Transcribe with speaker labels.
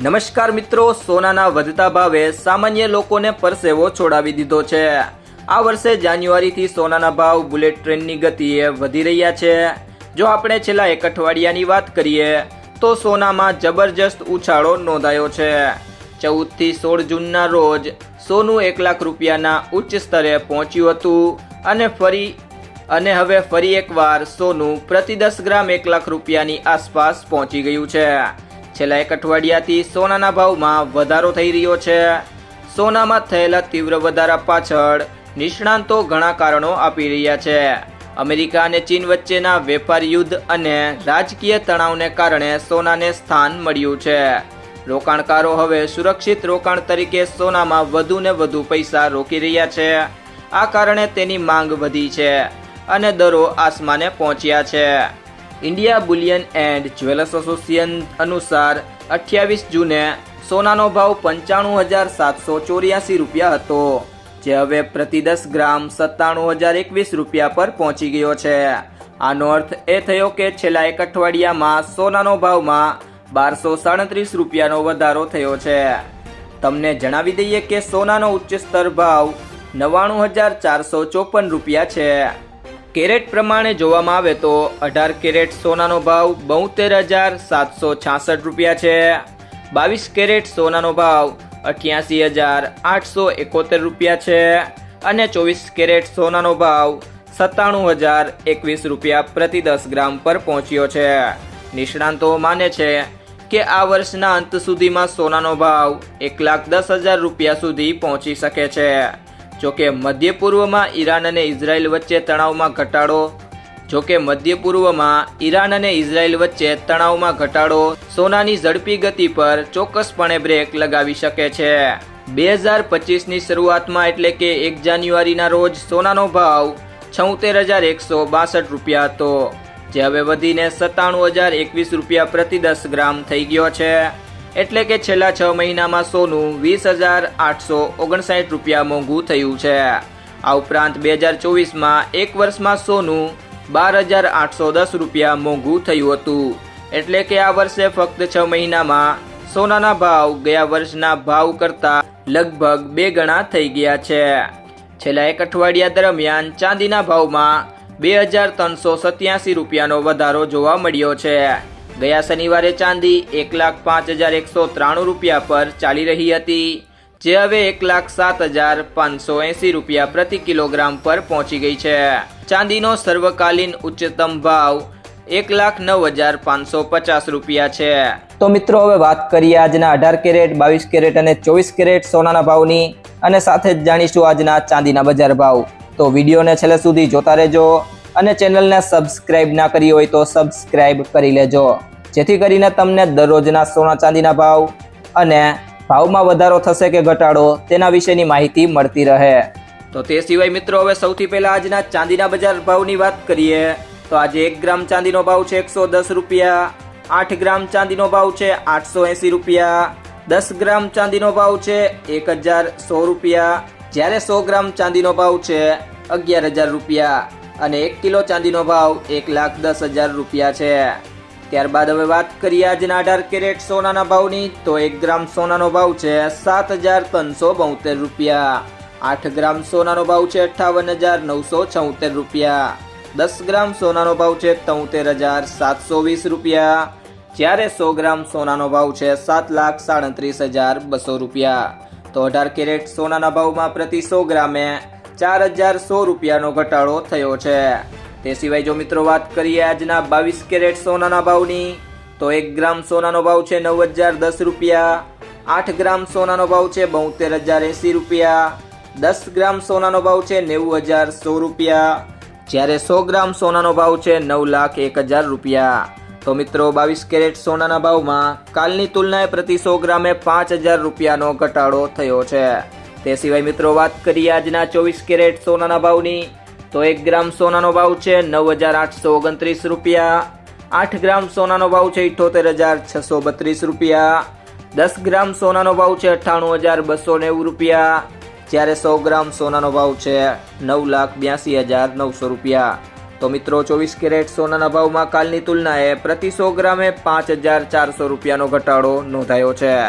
Speaker 1: નમસ્કાર મિત્રો, સોનાના વધતા ભાવે સામાન્ય લોકોને પરસેવો છોડાવી દીધો છે. આ વર્ષે જાન્યુઆરીથી સોનાના ભાવ બુલેટ ટ્રેનની ગતિએ વધી રહ્યા છે. જો આપણે છેલ્લા એક અઠવાડિયાની વાત કરીએ, તો સોનામાં જબરજસ્ત ઉછાળો નોંધાયો છે. ચૌદથી સોળ જૂનના રોજ સોનું એક લાખ રૂપિયાના ઉચ્ચ સ્તરે પહોંચ્યું હતું અને ફરી, અને હવે ફરી એકવાર સોનું પ્રતિ દસ ગ્રામ એક લાખ રૂપિયાની આસપાસ પહોંચી ગયું છે. છેલ્લા એક અઠવાડિયાથી સોનાના ભાવમાં વધારો થઈ રહ્યો છે. સોનામાં થયેલા તીવ્ર વધારા પાછળ નિષ્ણાંતો ઘણા કારણો આપી રહ્યા છે. અમેરિકા અને ચીન વચ્ચેના વેપાર યુદ્ધ અને રાજકીય તણાવને કારણે સોનાને સ્થાન મળ્યું છે. રોકાણકારો હવે સુરક્ષિત રોકાણ તરીકે સોનામાં વધુ ને વધુ પૈસા રોકી રહ્યા છે. આ કારણે તેની માંગ વધી છે અને દરો આસમાને પહોંચ્યા છે. India bullion and jewellers association અનુસાર અઠ્યાવીસ જૂને સોનાનો ભાવ પંચાણું હજાર સાતસો ચોર્યાસી રૂપિયા હતો, જે હવે પ્રતિ દસ ગ્રામ સત્તાણું હજાર એકવીસ રૂપિયા પર પહોંચી ગયો છે. આનો અર્થ એ થયો કે છેલ્લા એક અઠવાડિયામાં સોનાનો ભાવમાં બારસો સાડત્રીસ રૂપિયાનો વધારો થયો છે. તમને જણાવી દઈએ કે સોનાનો ઉચ્ચ સ્તર ભાવ નવ્વાણું હજાર ચારસો ચોપન રૂપિયા છે. કેરેટ પ્રમાણે જોવામાં આવે તો અઢાર કેરેટ સોનાનો ભાવ બોતેર હજાર સાતસો છાસઠ રૂપિયા છે. બાવીસ કેરેટ સોનાનો ભાવ અઠ્યાસી હજાર આઠસો એકોતેર રૂપિયા છે અને ચોવીસ કેરેટ સોનાનો ભાવ સત્તાણું હજાર એકવીસ રૂપિયા પ્રતિ દસ ગ્રામ પર પહોંચ્યો છે. નિષ્ણાંતો માને છે કે આ વર્ષના અંત સુધીમાં સોનાનો ભાવ એક લાખ દસ હજાર રૂપિયા સુધી પહોંચી શકે છે. જોકે મધ્ય પૂર્વમાં ઈરાન અને ઇઝરાયલ વચ્ચે તણાવમાં ઘટાડો, જોકે મધ્ય પૂર્વમાં ઈરાન અને ઇઝરાયલ વચ્ચે તણાવમાં ઘટાડો, સોનાની ઝડપી ગતિ પર ચોક્કસપણે બ્રેક લગાવી શકે છે. બે હજાર પચીસની શરૂઆતમાં એટલે કે એક જાન્યુઆરીના રોજ સોનાનો ભાવ છોતેર હજાર એકસો બાસઠ રૂપિયા હતો, જે હવે વધીને સત્તાણું હજાર એકવીસ રૂપિયા પ્રતિ દસ ગ્રામ થઈ ગયો છે. એટલે કે છેલ્લા છ મહિનામાં સોનું વીસ હજાર આઠસો ઓગણસાઠ રૂપિયા મોંઘું થયું છે. આ ઉપરાંત બે હજાર ચોવીસમાં એક વર્ષમાં સોનું બાર હજાર આઠસો દસ રૂપિયા મોંઘું થયું હતું. એટલે કે આ વર્ષે ફક્ત છ મહિનામાં સોનાના ભાવ ગયા વર્ષના ભાવ કરતાં લગભગ બે ગણા થઈ ગયા છે. છેલ્લા એક અઠવાડિયા દરમિયાન ચાંદીના ભાવમાં બે હજાર ત્રણસો સત્યાસી રૂપિયાનો વધારો જોવા મળ્યો છે. ગયા શનિવારે ચાંદી એક લાખ પાંચ હજાર એકસો ત્રાણું રૂપિયા પર ચાલી રહી હતી. જે હવે એક લાખ સાત હજાર પાંચસો એંસી રૂપિયા પ્રતિ કિલોગ્રામ પર પહોંચી ગઈ છે. ચાંદીનો સર્વકાલીન ઉચ્ચતમ ભાવ એક લાખ નવ હજાર પાંચસો પચાસ રૂપિયા છે. તો મિત્રો, હવે વાત કરીએ આજના અઢાર કેરેટ, બાવીસ કેરેટ અને ચોવીસ કેરેટ સોનાના ભાવની અને સાથે જ જાણીશું આજના ચાંદીના બજાર ભાવ. તો વિડીયોને છેલ્લે સુધી જોતા રહેજો અને ચેનલને સબસ્ક્રાઇબ ના કરી હોય તો સબસ્ક્રાઇબ કરી લેજો. જેથી કરીને તમને દરરોજના સોના ચાંદીના ભાવ અને ભાવમાં વધારો થશે કે ઘટાડો તેના વિશેની માહિતી મળતી રહે. તો તે સિવાય મિત્રો, હવે સૌથી પહેલા આજના ચાંદીના બજાર ભાવની વાત કરીએ, તો આજે એક ગ્રામ ચાંદીનો ભાવ છે એકસો દસ રૂપિયા, આઠ ગ્રામ ચાંદીનો ભાવ છે આઠસો એંસી રૂપિયા, દસ ગ્રામ ચાંદીનો ભાવ છે એક હજાર સો રૂપિયા, જ્યારે સો ગ્રામ ચાંદીનો ભાવ છે અગિયાર હજાર રૂપિયા અને એક કિલો ચાંદીનો ભાવ એક લાખ દસ હજાર રૂપિયા છે. ત્યારબાદ હવે વાત કરીએ આજના અઢાર કેરેટ સોનાના ભાવની, તો એક ગ્રામ સોનાનો ભાવ છે સાત હજાર ત્રણસો બોતેર રૂપિયા. આઠ ગ્રામ સોનાનો ભાવ છે અઠ્ઠાવન હજાર નવસો છોતેર રૂપિયા. દસ ગ્રામ સોનાનો ભાવ છે તોતેર હજાર સાતસો વીસ રૂપિયા. જ્યારે સો ગ્રામ સોનાનો ભાવ છે સાત લાખ સાડત્રીસ હજાર બસો રૂપિયા. તો અઢાર કેરેટ સોનાના ભાવમાં પ્રતિ સો ગ્રામે ચાર હજાર સો રૂપિયાનો ઘટાડો થયો છે. તે સિવાય જો મિત્રો વાત કરીએ આજના બાવીસ કેરેટ સોનાના ભાવની, તો એક ગ્રામ સોનાનો ભાવ છે નવ હજાર દસ રૂપિયા, આઠ ગ્રામ સોનાનો ભાવ છે બોતેર હજાર એંસી રૂપિયા, દસ ગ્રામ સોનાનો ભાવ છે નેવું હજાર સો રૂપિયા, જ્યારે સો ગ્રામ સોનાનો ભાવ છે નવ લાખ એક હજાર રૂપિયા. તો મિત્રો, બાવીસ કેરેટ સોનાના ભાવમાં કાલની તુલનાએ પ્રતિ સો ગ્રામે પાંચ હજાર રૂપિયાનો ઘટાડો થયો છે. તે સિવાય મિત્રો, વાત કરીએ આજના ચોવીસ કેરેટ સોનાના ભાવની તો એક ગ્રામ સોનાનો ભાવ છે નવ હજાર આઠસો ઓગણત્રીસ રૂપિયા. આઠ ગ્રામ સોનાનો ભાવ છે ઇઠોતેર હજાર છસો બત્રીસ રૂપિયા. દસ ગ્રામ સોનાનો ભાવ છે અઠ્ઠાણું હજાર બસો નેવું રૂપિયા. જ્યારે સો ગ્રામ સોનાનો ભાવ છે નવ લાખ બ્યાસી હજાર નવસો રૂપિયા. તો મિત્રો, ચોવીસ કેરેટ સોનાના ભાવમાં કાલની તુલનાએ પ્રતિ સો ગ્રામે પાંચ હજાર ચારસો રૂપિયાનો ઘટાડો નોંધાયો છે.